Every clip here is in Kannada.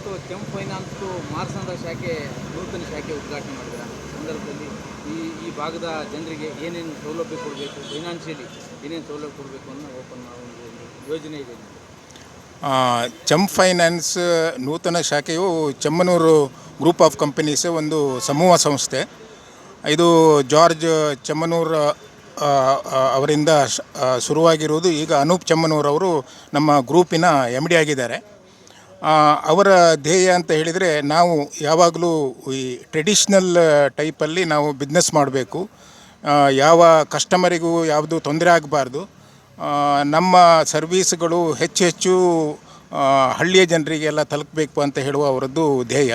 ಇವತ್ತು ಕೆಂಪ್ ಫೈನಾನ್ಸ್ ಮಾರ್ಸಂದ್ರ ಶಾಖೆ, ನೂತನ ಶಾಖೆ ಉದ್ಘಾಟನೆ ಮಾಡಿದ್ರ ಸಂದರ್ಭದಲ್ಲಿ ಈ ಈ ಭಾಗದ ಜನರಿಗೆ ಏನೇನು ಸೌಲಭ್ಯ ಕೊಡಬೇಕು ಫೈನಾನ್ಷಿಯಲಿ ಏನೇನು ಸೌಲಭ್ಯ ಕೊಡಬೇಕು ಅನ್ನೋ ಓಪನ್ ಒಂದು ಯೋಜನೆ ಇದೆ. ಚಮ್ ಫೈನಾನ್ಸ್, ನೂತನ ಶಾಖೆಯು ಚಮ್ಮನೂರು ಗ್ರೂಪ್ ಆಫ್ ಕಂಪನೀಸ್ ಒಂದು ಸಮೂಹ ಸಂಸ್ಥೆ. ಇದು ಜಾರ್ಜ್ ಚೆಮ್ಮನೂರ್ ಅವರಿಂದ ಶುರುವಾಗಿರುವುದು ಈಗ ಅನೂಪ್ ಚೆಮ್ಮನೂರ್ ಅವರು ನಮ್ಮ ಗ್ರೂಪಿನ ಎಂ ಡಿ ಆಗಿದ್ದಾರೆ. ಅವರ ಧ್ಯೇಯ ಅಂತ ಹೇಳಿದರೆ ನಾವು ಯಾವಾಗಲೂ ಈ ಟ್ರೆಡಿಷ್ನಲ್ ಟೈಪಲ್ಲಿ ನಾವು ಬಿಸ್ನೆಸ್ ಮಾಡಬೇಕು. ಯಾವ ಕಸ್ಟಮರಿಗೂ ಯಾವುದು ತೊಂದರೆ ಆಗಬಾರ್ದು. ನಮ್ಮ ಸರ್ವೀಸ್ಗಳು ಹೆಚ್ಚು ಹೆಚ್ಚು ಹಳ್ಳಿಯ ಜನರಿಗೆಲ್ಲ ತಲುಪಬೇಕು ಅಂತ ಹೇಳುವ ಅವರದ್ದು ಧ್ಯೇಯ.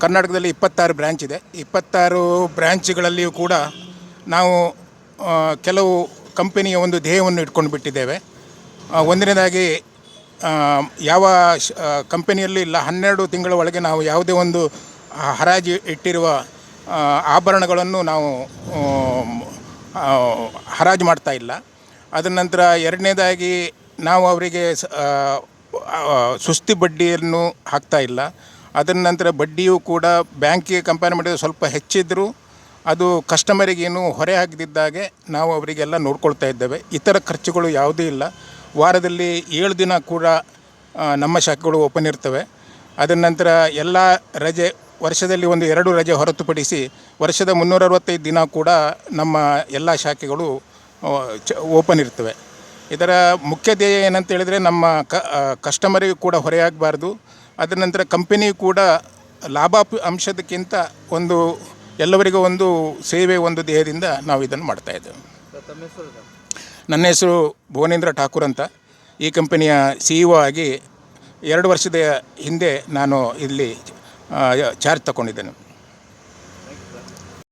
ಕರ್ನಾಟಕದಲ್ಲಿ ಇಪ್ಪತ್ತಾರು ಬ್ರ್ಯಾಂಚ್ ಇದೆ. ಇಪ್ಪತ್ತಾರು ಬ್ರ್ಯಾಂಚ್ಗಳಲ್ಲಿಯೂ ಕೂಡ ನಾವು ಕೆಲವು ಕಂಪನಿಯ ಒಂದು ಧ್ಯೇಯವನ್ನು ಇಟ್ಕೊಂಡು ಬಿಟ್ಟಿದ್ದೇವೆ ಒಂದನೇದಾಗಿ ಯಾವ ಕಂಪನಿಯಲ್ಲಿ ಇಲ್ಲ, ಹನ್ನೆರಡು ತಿಂಗಳ ಒಳಗೆ ನಾವು ಯಾವುದೇ ಒಂದು ಹರಾಜು ಇಟ್ಟಿರುವ ಆಭರಣಗಳನ್ನು ನಾವು ಹರಾಜು ಮಾಡ್ತಾ ಇಲ್ಲ. ಅದರ ನಂತರ ಎರಡನೇದಾಗಿ ನಾವು ಅವರಿಗೆ ಸುಸ್ತಿ ಬಡ್ಡಿಯನ್ನು ಹಾಕ್ತಾ ಇಲ್ಲ. ಅದರ ನಂತರ ಬಡ್ಡಿಯೂ ಕೂಡ ಬ್ಯಾಂಕಿಗೆ ಕಂಪೇರ್ ಮಾಡಿದರೆ ಸ್ವಲ್ಪ ಹೆಚ್ಚಿದ್ದರೂ ಅದು ಕಸ್ಟಮರಿಗೇನು ಹೊರೆ ಹಾಕದಿದ್ದಾಗೆ ನಾವು ಅವರಿಗೆಲ್ಲ ನೋಡ್ಕೊಳ್ತಾ ಇದ್ದೇವೆ. ಇತರ ಖರ್ಚುಗಳು ಯಾವುದೂ ಇಲ್ಲ. ವಾರದಲ್ಲಿ ಏಳು ದಿನ ಕೂಡ ನಮ್ಮ ಶಾಖೆಗಳು ಓಪನ್ ಇರ್ತವೆ. ಅದರ ನಂತರ ಎಲ್ಲ ರಜೆ, ವರ್ಷದಲ್ಲಿ ಒಂದು ಎರಡು ರಜೆ ಹೊರತುಪಡಿಸಿ ವರ್ಷದ ಮುನ್ನೂರ ಅರವತ್ತೈದು ದಿನ ಕೂಡ ನಮ್ಮ ಎಲ್ಲ ಶಾಖೆಗಳು ಚ, ಓಪನ್ ಇರ್ತವೆ. ಇದರ ಮುಖ್ಯ ಧ್ಯೇಯ ಏನಂತ ಹೇಳಿದರೆ ನಮ್ಮ ಕ ಕಸ್ಟಮರಿಗೂ ಕೂಡ ಹೊರೆಯಾಗಬಾರ್ದು. ಅದರ ನಂತರ ಕಂಪನಿಯು ಕೂಡ ಲಾಭ ಅಂಶದಕ್ಕಿಂತ ಒಂದು, ಎಲ್ಲವರಿಗೂ ಒಂದು ಸೇವೆ, ಒಂದು ಧ್ಯೇಯದಿಂದ ನಾವು ಇದನ್ನು ಮಾಡ್ತಾ ನನ್ನ ಹೆಸರು ಭುವನೇಂದ್ರ ಠಾಕೂರ್ ಅಂತ. ಈ ಕಂಪನಿಯ ಸಿ ಇ ಒ ಆಗಿ ಎರಡು ವರ್ಷದ ಹಿಂದೆ ನಾನು ಇಲ್ಲಿ ಚಾರ್ಜ್ ತಗೊಂಡಿದ್ದೇನೆ.